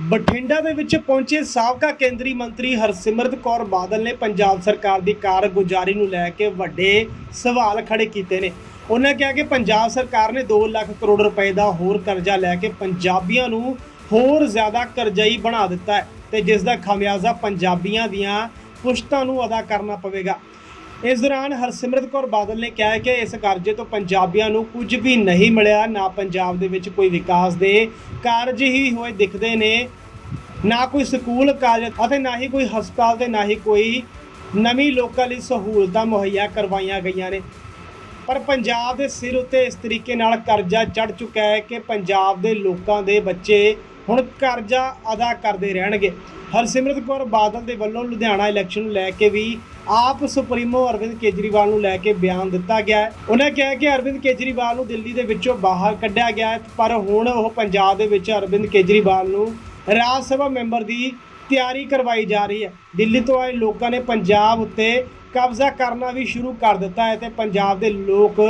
ਬਠਿੰਡਾ ਦੇ ਵਿੱਚ ਪਹੁੰਚੇ ਸਾਬਕਾ ਕੇਂਦਰੀ ਮੰਤਰੀ ਹਰਸਿਮਰਤ ਕੌਰ ਬਾਦਲ ਨੇ ਪੰਜਾਬ ਸਰਕਾਰ ਦੀ ਕਾਰਗੁਜ਼ਾਰੀ ਨੂੰ ਲੈ ਕੇ ਵੱਡੇ ਸਵਾਲ ਖੜੇ ਕੀਤੇ ਨੇ। ਉਹਨਾਂ ਕਿਹਾ ਕਿ ਪੰਜਾਬ ਸਰਕਾਰ ਨੇ 2 ਲੱਖ ਕਰੋੜ ਰੁਪਏ ਦਾ ਹੋਰ ਕਰਜ਼ਾ ਲੈ ਕੇ ਪੰਜਾਬੀਆਂ ਨੂੰ ਹੋਰ ਜ਼ਿਆਦਾ ਕਰਜ਼ਈ ਬਣਾ ਦਿੱਤਾ ਹੈ ਤੇ ਜਿਸ ਦਾ ਖਾਮਿਆਜ਼ਾ ਪੰਜਾਬੀਆਂ ਦੀਆਂ ਪੁਸ਼ਤਾਂ ਨੂੰ ਅਦਾ ਕਰਨਾ ਪਵੇਗਾ। ਇਸ ਦੌਰਾਨ ਹਰਸਿਮਰਤ ਕੌਰ ਬਾਦਲ ਨੇ ਕਿਹਾ ਕਿ ਇਸ ਕਰਜ਼ੇ ਤੋਂ ਪੰਜਾਬੀਆਂ ਨੂੰ ਕੁਝ ਵੀ ਨਹੀਂ ਮਿਲਿਆ, ਨਾ ਪੰਜਾਬ ਦੇ ਵਿੱਚ ਕੋਈ ਵਿਕਾਸ ਦੇ ਕਾਰਜ ਹੀ ਹੋਏ ਦਿਖਦੇ ਨੇ, ਨਾ ਕੋਈ ਸਕੂਲ ਕਾਲਜ ਅਤੇ ਨਾ ਹੀ ਕੋਈ ਹਸਪਤਾਲ ਤੇ ਨਾ ਹੀ ਕੋਈ ਨਵੀਂ ਲੋਕਾਂ ਲਈ ਸਹੂਲਤਾਂ ਮੁਹੱਈਆ ਕਰਵਾਈਆਂ ਗਈਆਂ ਨੇ। ਪਰ ਪੰਜਾਬ ਦੇ ਸਿਰ ਉੱਤੇ ਇਸ ਤਰੀਕੇ ਨਾਲ ਕਰਜ਼ਾ ਚੜ ਚੁੱਕਾ ਹੈ ਕਿ ਪੰਜਾਬ ਦੇ ਲੋਕਾਂ ਦੇ ਬੱਚੇ ਹੁਣ ਕਰਜ਼ਾ ਅਦਾ ਕਰਦੇ ਰਹਿਣਗੇ। ਹਰਸਿਮਰਤ ਕੌਰ ਬਾਦਲ ਦੇ ਵੱਲੋਂ ਲੁਧਿਆਣਾ ਇਲੈਕਸ਼ਨ ਨੂੰ ਲੈ ਕੇ ਵੀ ਆਪ ਸੁਪਰੀਮੋ ਅਰਵਿੰਦ ਕੇਜਰੀਵਾਲ ਨੂੰ ਲੈ ਕੇ ਬਿਆਨ ਦਿੱਤਾ ਗਿਆ ਹੈ। ਉਹਨਾਂ ਕਿਹਾ ਕਿ ਅਰਵਿੰਦ ਕੇਜਰੀਵਾਲ ਨੂੰ ਦਿੱਲੀ ਦੇ ਵਿੱਚੋਂ ਬਾਹਰ ਕੱਢਿਆ ਗਿਆ ਹੈ, ਪਰ ਹੁਣ ਉਹ ਪੰਜਾਬ ਦੇ ਵਿੱਚ ਅਰਵਿੰਦ ਕੇਜਰੀਵਾਲ ਨੂੰ ਰਾਜ ਸਭਾ ਮੈਂਬਰ ਦੀ ਤਿਆਰੀ ਕਰਵਾਈ ਜਾ ਰਹੀ ਹੈ। ਦਿੱਲੀ ਤੋਂ ਆਏ ਲੋਕਾਂ ਨੇ ਪੰਜਾਬ ਉੱਤੇ ਕਬਜ਼ਾ ਕਰਨਾ ਵੀ ਸ਼ੁਰੂ ਕਰ ਦਿੱਤਾ ਹੈ ਤੇ ਪੰਜਾਬ ਦੇ ਲੋਕ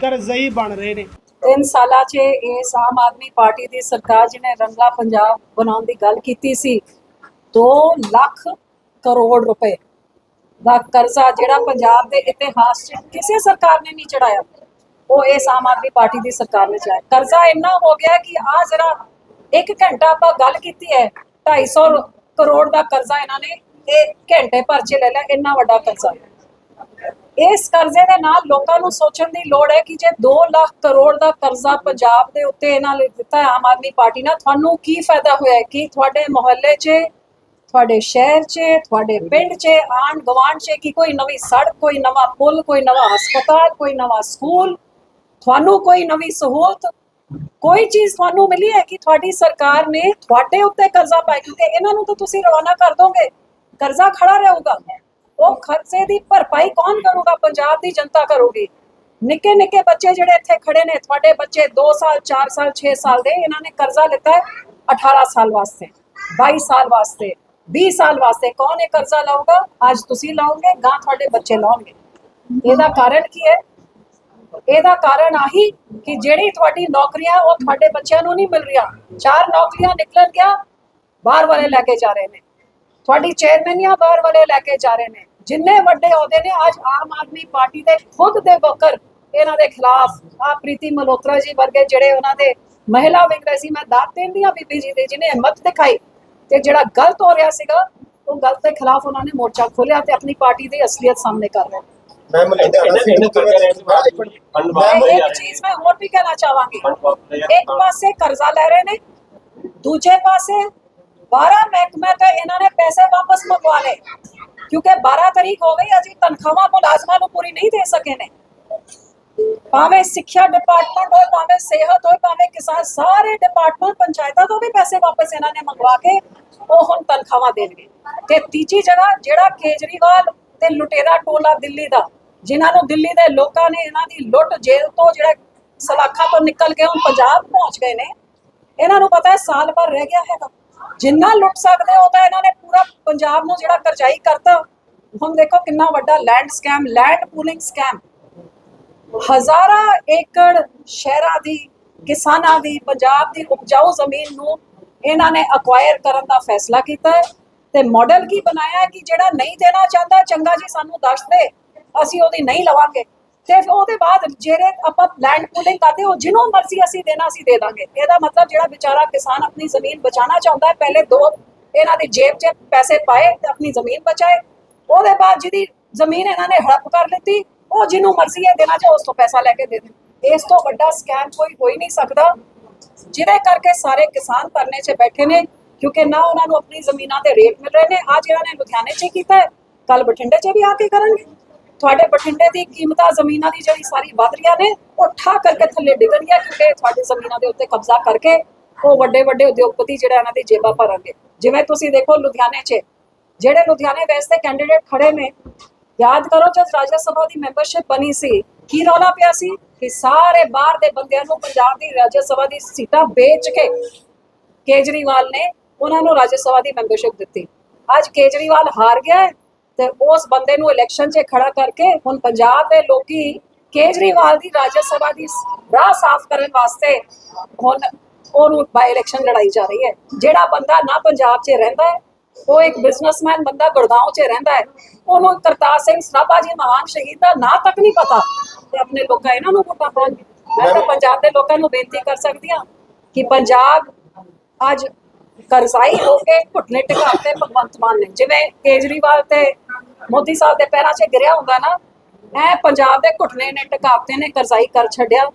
ਕਰਜ਼ਈ ਬਣ ਰਹੇ ਨੇ। ਤਿੰਨ ਸਾਲਾਂ 'ਚ ਇਸ ਆਮ ਆਦਮੀ ਪਾਰਟੀ ਦੀ ਸਰਕਾਰ ਜਿਹਨੇ ਰੰਗਲਾ ਪੰਜਾਬ ਬਣਾਉਣ ਦੀ ਗੱਲ ਕੀਤੀ ਸੀ 2 ਲੱਖ ਕਰੋੜ ਰੁਪਏ ਦਾ ਕਰਜ਼ਾ ਜਿਹੜਾ ਪੰਜਾਬ ਦੇ ਇਤਿਹਾਸ 'ਚ ਕਿਸੇ ਸਰਕਾਰ ਨੇ ਨਹੀਂ ਚੜਾਇਆ ਉਹ ਇਸ ਆਮ ਆਦਮੀ ਪਾਰਟੀ ਦੀ ਸਰਕਾਰ ਨੇ ਚੜਾਇਆ ਕਰਜ਼ਾ ਇੰਨਾ ਹੋ ਗਿਆ ਕਿ ਆ ਜਰਾ ਇੱਕ ਘੰਟਾ ਆਪਾਂ ਗੱਲ ਕੀਤੀ ਹੈ 250 ਕਰੋੜ ਦਾ ਕਰਜ਼ਾ ਇਹਨਾਂ ਨੇ, ਇਹ ਘੰਟੇ ਭਰ 'ਚ ਲੈ ਲਿਆ, ਇੰਨਾ ਵੱਡਾ ਕਰਜ਼ਾ। ਇਸ ਕਰਜ਼ੇ ਦੇ ਨਾਲ ਲੋਕਾਂ ਨੂੰ ਸੋਚਣ ਦੀ ਲੋੜ ਹੈ ਕਿ ਜੇ 2 ਲੱਖ ਕਰੋੜ ਦਾ ਕਰਜ਼ਾ ਪੰਜਾਬ ਦੇ ਉੱਤੇ ਇਹਨਾਂ ਨੇ ਦਿੱਤਾ ਆਮ ਆਦਮੀ ਪਾਰਟੀ ਨਾਲ, ਤੁਹਾਨੂੰ ਕੀ ਫਾਇਦਾ ਹੋਇਆ ਕਿ ਤੁਹਾਡੇ ਮੁਹੱਲੇ 'ਚ ਤੁਹਾਡੇ ਸ਼ਹਿਰ 'ਚ ਤੁਹਾਡੇ ਪਿੰਡ 'ਚ ਆਂਢ ਗੁਆਂਢ 'ਚ ਕੀ ਕੋਈ ਨਵੀਂ ਸੜਕ ਕੋਈ ਨਵਾਂ ਪੁਲ ਕੋਈ ਨਵਾਂ ਹਸਪਤਾਲ ਕੋਈ ਨਵਾਂ ਸਕੂਲ ਤੁਹਾਨੂੰ ਕੋਈ ਨਵੀਂ ਸਹੂਲਤ? ਕੋਈ ਚੀਜ਼ ਤੁਹਾਨੂੰ ਮਿਲੀ ਹੈ ਕਿ ਤੁਹਾਡੀ ਸਰਕਾਰ ਨੇ ਤੁਹਾਡੇ ਉੱਤੇ ਕਰਜ਼ਾ ਪਾਇਆ? ਕਿਉਂਕਿ ਇਹਨਾਂ ਨੂੰ ਤਾਂ ਤੁਸੀਂ ਰਵਾਨਾ ਕਰ ਦੋਗੇ। ਕਰਜ਼ਾ ਖੜਾ ਰਹੂਗਾ। ਉਹ ਖਰਚੇ ਦੀ ਭਰਪਾਈ ਕੌਣ ਕਰੂਗਾ? ਪੰਜਾਬ ਦੀ ਜਨਤਾ ਕਰੂਗੀ। ਨਿੱਕੇ ਨਿੱਕੇ ਬੱਚੇ ਜਿਹੜੇ ਇੱਥੇ ਖੜੇ ਨੇ ਤੁਹਾਡੇ ਬੱਚੇ 2 ਸਾਲ 4 ਸਾਲ 6 ਸਾਲ ਦੇ ਇਹਨਾਂ ਨੇ ਕਰਜ਼ਾ ਲਿੱਤਾ ਹੈ 18 ਸਾਲ ਵਾਸਤੇ 22 ਸਾਲ ਵਾਸਤੇ। 20 ਸਾਲ ਵਾਸਤੇ ਕੌਣ ਇਹ ਕਰਜ਼ਾ ਲਾਊਗਾ? ਅੱਜ ਤੁਸੀਂ ਲਾਓਗੇ ਗਾਂ ਤੁਹਾਡੇ ਬੱਚੇ ਲਾਉਣਗੇ। ਇਹਦਾ ਕਾਰਨ ਕੀ ਹੈ? ਇਹਦਾ ਕਾਰਨ ਆਹੀ ਕਿ ਜਿਹੜੀ ਤੁਹਾਡੀ ਨੌਕਰੀਆਂ ਉਹ ਤੁਹਾਡੇ ਬੱਚਿਆਂ ਨੂੰ ਨਹੀਂ ਮਿਲ ਰਹੀਆਂ। ਚਾਰ ਨੌਕਰੀਆਂ ਨਿਕਲਣ ਗਿਆ ਬਾਹਰ ਵਾਲੇ ਲੈ ਕੇ ਜਾ ਰਹੇ ਨੇ। ਤੁਹਾਡੀ ਚੇਅਰਮੈਨੀਆਂ ਬਾਹਰ ਵਾਲੇ ਲੈ ਕੇ ਜਾ ਰਹੇ ਨੇ। ਜਿੰਨੇ ਵੱਡੇ ਅਹੁਦੇ ਨੇ, ਅੱਜ ਆਮ ਆਦਮੀ ਪਾਰਟੀ ਦੇ ਖੁਦ ਦੇ ਵਕਰ ਇਹਨਾਂ ਦੇ ਖਿਲਾਫ ਆ ਪ੍ਰੀਤੀ ਮਲਹੋਤਰਾ ਜੀ ਵਰਗੇ ਜਿਹੜੇ ਉਹਨਾਂ ਦੇ ਮਹਿਲਾ ਵਿੰਗ ਰਹੇ ਸੀ ਮੈਂ ਦਾਤ ਦੇਂਦੀ ਆ ਬੀਬੀ ਜੀ ਦੇ, ਜਿਹਨੇ ਹਿੰਮਤ ਦਿਖਾਈ ਤੇ ਜਿਹੜਾ ਗਲਤ ਹੋ ਰਿਹਾ ਸੀਗਾ ਉਹ ਗਲਤ ਦੇ ਖਿਲਾਫ ਉਹਨਾਂ ਨੇ ਮੋਰਚਾ ਖੋਲਿਆ ਤੇ ਆਪਣੀ ਪਾਰਟੀ ਦੀ ਅਸਲੀਅਤ ਸਾਹਮਣੇ ਕਰ ਰਹੇ ਮੈਂ ਇੱਕ ਚੀਜ਼ ਮੈਂ ਹੋਰ ਵੀ ਕਹਿਣਾ ਚਾਹਾਂਗੀ। ਇੱਕ ਪਾਸੇ ਕਰਜ਼ਾ ਲੈ ਰਹੇ ਨੇ ਦੂਜੇ ਪਾਸੇ 12 ਮਹਿਕਮੇ ਤੇ ਇਹਨਾਂ ਨੇ ਪੈਸੇ ਵਾਪਸ ਮੰਗਵਾ ਲਏ। ਕਿਉਂਕਿ 12 ਤਰੀਕ ਹੋ ਗਈ ਅਜੀ ਤਨਖਾਹਾਂ ਮੁਲਾਜ਼ਮਾਂ ਨੂੰ ਪੂਰੀ ਨਹੀਂ ਦੇ ਸਕੇ ਨੇ। ਭਾਵੇਂ ਸਿੱਖਿਆ ਡਿਪਾਰਟਮੈਂਟ ਹੋਏ, ਭਾਵੇਂ ਸਿਹਤ ਹੋਏ, ਭਾਵੇਂ ਕਿਸਾਨ, ਸਾਰੇ ਡਿਪਾਰਟਮੈਂਟ ਪੰਚਾਇਤਾਂ ਤੋਂ ਵੀ ਪੈਸੇ ਵਾਪਸ ਇਹਨਾਂ ਨੇ ਮੰਗਵਾ ਕੇ ਉਹ ਹੁਣ ਤਨਖਾਹਾਂ ਦੇਣਗੇ। ਤੇ ਤੀਜੀ ਜਗ੍ਹਾ ਜਿਹੜਾ ਕੇਜਰੀਵਾਲ ਤੇ ਲੁਟੇਰਾ ਟੋਲਾ ਦਿੱਲੀ ਦਾ, ਜਿਨ੍ਹਾਂ ਨੂੰ ਦਿੱਲੀ ਦੇ ਲੋਕਾਂ ਨੇ ਇਹਨਾਂ ਦੀ ਲੁੱਟ ਜੇਲ੍ਹ ਤੋਂ ਜਿਹੜਾ ਸਲਾਖਾਂ ਤੋਂ ਨਿਕਲ ਕੇ ਹੁਣ ਪੰਜਾਬ ਪਹੁੰਚ ਗਏ ਨੇ, ਇਹਨਾਂ ਨੂੰ ਪਤਾ ਹੈ ਸਾਲ ਭਰ ਰਹਿ ਗਿਆ ਹੈਗਾ। ਜਿੰਨਾ ਲੁੱਟ ਸਕਦੇ ਉਹ ਤਾਂ ਇਹਨਾਂ ਨੇ ਪੂਰਾ ਪੰਜਾਬ ਨੂੰ ਜਿਹੜਾ ਕਰਜ਼ਾਈ ਕਰਤਾ। ਹੁਣ ਦੇਖੋ ਕਿੰਨਾ ਵੱਡਾ land scam land pooling scam ਹਜ਼ਾਰਾਂ ਏਕੜ ਸ਼ਹਿਰਾਂ ਦੀ, ਕਿਸਾਨਾਂ ਦੀ, ਪੰਜਾਬ ਦੀ ਉਪਜਾਊ ਜ਼ਮੀਨ ਨੂੰ ਇਹਨਾਂ ਨੇ ਅਕਵਾਇਰ ਕਰਨ ਦਾ ਫੈਸਲਾ ਕੀਤਾ ਹੈ। ਤੇ ਮਾਡਲ ਕੀ ਬਣਾਇਆ ਕਿ ਜਿਹੜਾ ਨਹੀਂ ਦੇਣਾ ਚਾਹੁੰਦਾ, ਚੰਗਾ ਜੀ ਸਾਨੂੰ ਦੱਸ ਦੇ, ਅਸੀਂ ਉਹਦੀ ਨਹੀਂ ਲਵਾਂਗੇ। ਤੇ ਫਿਰ ਉਹਦੇ ਬਾਅਦ ਜਿਹੜੇ ਆਪਾਂ ਲੈਂਡ ਪੂਲਿੰਗ ਕਰਦੇ, ਉਹ ਜਿਹਨੂੰ ਮਰਜ਼ੀ ਅਸੀਂ ਦੇਣਾ, ਅਸੀਂ ਦੇ ਦਾਂਗੇ। ਇਹਦਾ ਮਤਲਬ ਜਿਹੜਾ ਵਿਚਾਰਾ ਕਿਸਾਨ ਆਪਣੀ ਜ਼ਮੀਨ ਬਚਾਉਣਾ ਚਾਹੁੰਦਾ ਹੈ, ਪਹਿਲੇ ਦੋ ਇਹਨਾਂ ਦੀ ਜੇਬ 'ਚ ਪੈਸੇ ਪਾਏ ਤੇ ਆਪਣੀ ਜ਼ਮੀਨ ਬਚਾਏ। ਉਹਦੇ ਬਾਅਦ ਜਿਹਦੀ ਜ਼ਮੀਨ ਇਹਨਾਂ ਨੇ ਹੜਪ ਕਰ ਲਿੱਤੀ ਉਹ ਜਿਹਨੂੰ ਮਰਜ਼ੀ ਹੈ ਦੇਣਾ ਚਾਹੋ ਉਸ ਤੋਂ ਪੈਸਾ ਲੈ ਕੇ ਦੇ ਦੇ। ਇਸ ਤੋਂ ਵੱਡਾ ਸਕੈਮ ਕੋਈ ਹੋ ਹੀ ਨਹੀਂ ਸਕਦਾ, ਜਿਹਦੇ ਕਰਕੇ ਸਾਰੇ ਕਿਸਾਨ ਧਰਨੇ 'ਚ ਬੈਠੇ ਨੇ, ਕਿਉਂਕਿ ਨਾ ਉਹਨਾਂ ਨੂੰ ਆਪਣੀ ਜ਼ਮੀਨਾਂ ਤੇ ਰੇਟ ਮਿਲ ਰਹੇ ਨੇ ਆ ਜਿਹੜਾ ਨੇ ਲੁਧਿਆਣੇ 'ਚ ਕੀਤਾ ਕੱਲ ਬਠਿੰਡੇ 'ਚ ਵੀ ਆ ਕੇ ਕਰਨਗੇ। ਤੁਹਾਡੇ ਬਠਿੰਡੇ ਦੀ ਕੀਮਤਾਂ ਜ਼ਮੀਨਾਂ ਦੀ ਜਿਹੜੀ ਸਾਰੀ ਵਧ ਰਹੀਆਂ ਨੇ, ਉਹ ਠਾ ਕਰਕੇ ਥੱਲੇ ਡਿੱਗਣਗੀਆਂ, ਕਿਉਂਕਿ ਤੁਹਾਡੇ ਜ਼ਮੀਨਾਂ ਦੇ ਉੱਤੇ ਕਬਜ਼ਾ ਕਰਕੇ ਉਹ ਵੱਡੇ ਵੱਡੇ ਉਦਯੋਗਪਤੀ ਜਿਹੜਾ ਇਹਨਾਂ ਦੀ ਜੇਬਾਂ ਭਰਨਗੇ। ਜਿਵੇਂ ਤੁਸੀਂ ਦੇਖੋ ਲੁਧਿਆਣੇ 'ਚ, ਜਿਹੜੇ ਲੁਧਿਆਣੇ ਵੈਸੇ ਕੈਂਡੀਡੇਟ ਖੜੇ ਨੇ ਯਾਦ ਕਰੋ ਜਦ ਰਾਜ ਸਭਾ ਦੀ ਮੈਂਬਰਸ਼ਿਪ ਬਣੀ ਸੀ, ਕੀ ਰੌਲਾ ਪਿਆ ਸੀ? ਕਿ ਸਾਰੇ ਬਾਹਰ ਦੇ ਬੰਦਿਆਂ ਨੂੰ ਪੰਜਾਬ ਦੀ ਰਾਜ ਸਭਾ ਦੀ ਸੀਟਾਂ ਵੇਚ ਕੇ ਕੇਜਰੀਵਾਲ ਨੇ ਉਹਨਾਂ ਨੂੰ ਰਾਜ ਸਭਾ ਦੀ ਮੈਂਬਰਸ਼ਿਪ ਦਿੱਤੀ। ਅੱਜ ਕੇਜਰੀਵਾਲ ਹਾਰ ਗਿਆ ਹੈ ਤੇ ਉਸ ਬੰਦੇ ਨੂੰ ਇਲੈਕਸ਼ਨ 'ਚ ਖੜਾ ਕਰਕੇ ਹੁਣ ਪੰਜਾਬ ਦੇ ਲੋਕੀ ਕੇਜਰੀਵਾਲ ਦੀ ਰਾਜ ਸਭਾ ਦੀ ਰਾਹ ਸਾਫ਼ ਕਰਨ ਵਾਸਤੇ ਹੁਣ ਉਹਨੂੰ ਬਾਈ ਇਲੈਕਸ਼ਨ ਲੜਾਈ ਜਾ ਰਹੀ ਹੈ। ਜਿਹੜਾ ਬੰਦਾ ਨਾ ਪੰਜਾਬ 'ਚ ਰਹਿੰਦਾ ਹੈ ਉਹ ਇੱਕ ਬਿਜ਼ਨਸਮੈਨ ਬੰਦਾ ਗੁੜਗਾਉਂ 'ਚ ਰਹਿੰਦਾ ਹੈ। ਉਹਨੂੰ ਕਰਤਾਰ ਸਿੰਘ ਸਰਾਭਾ ਜੀ ਮਹਾਨ ਸ਼ਹੀਦ ਦਾ ਨਾਂ ਤੱਕ ਨਹੀਂ ਪਤਾ। ਤੇ ਆਪਣੇ ਲੋਕਾਂ ਇਹਨਾਂ ਨੂੰ ਵੋਟਾਂ ਪਾਉਣਗੇ ਮੈਂ ਤਾਂ ਪੰਜਾਬ ਦੇ ਲੋਕਾਂ ਨੂੰ ਬੇਨਤੀ ਕਰ ਸਕਦੀ ਹਾਂ ਕਿ ਪੰਜਾਬ ਅੱਜ ਕਰਜ਼ਾਈ ਹੋ ਕੇ ਘੁਟਨੇ ਟਿਕਾਤੇ ਭਗਵੰਤ ਮਾਨ ਨੇ। ਜਿਵੇਂ ਕੇਜਰੀਵਾਲ ਤੇ ਮੋਦੀ ਸਾਹਿਬ ਦੇ ਪੈਰਾਂ 'ਚ ਗਿਰਿਆ ਹੁੰਦਾ ਨਾ ਇਹ ਪੰਜਾਬ ਦੇ ਘੁਟਨੇ ਨੇ ਟਿਕਾਤੇ ਨੇ ਕਰਜ਼ਾਈ ਕਰ ਛੱਡਿਆ।